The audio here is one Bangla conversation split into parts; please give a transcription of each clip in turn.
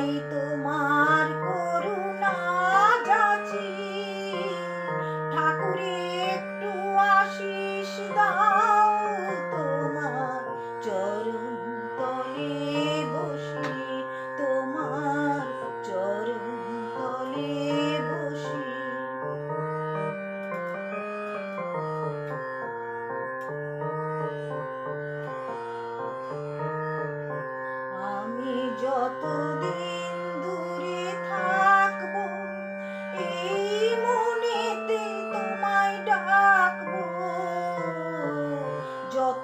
তাই তোমার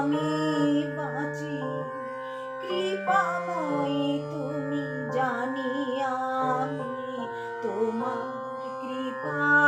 আমি বাঁচি। কৃপাময়ী তুমি জানি আমি। তোমার কৃপা